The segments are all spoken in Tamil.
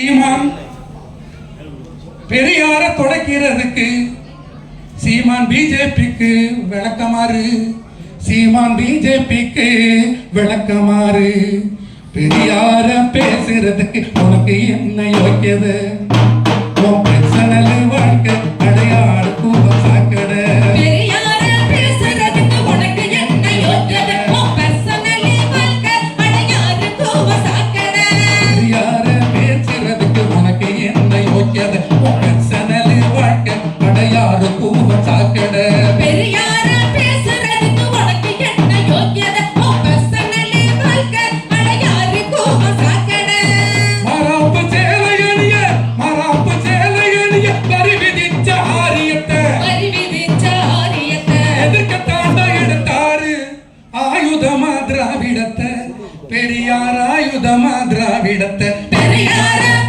சீமான் பெரியார தொடக்கிறதுக்கு சீமான் பிஜேபிக்கு விளக்கமாறு. சீமான் பிஜேபிக்கு விளக்கமாறு. பெரியார பேசுறதுக்கு உனக்கு என்ன யோக்கியது? உன் பிரச்சனை வாழ்க்கை அடையாள கூப்ப பெரியார பேசுறதுக்கு உனக்கு என்ன யோக்கியது? பெரியாராயுதமா திராவிடத்தை. பெரியாரா?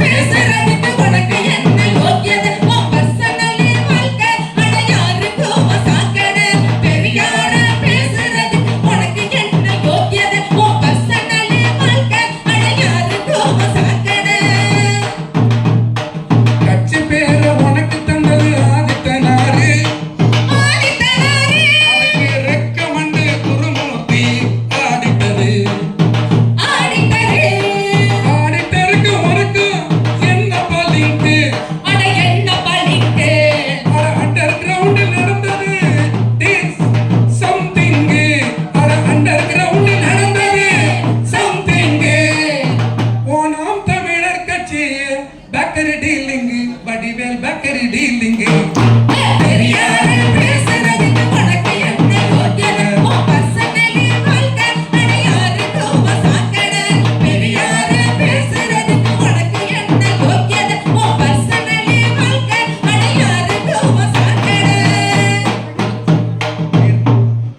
Hannibal Bakery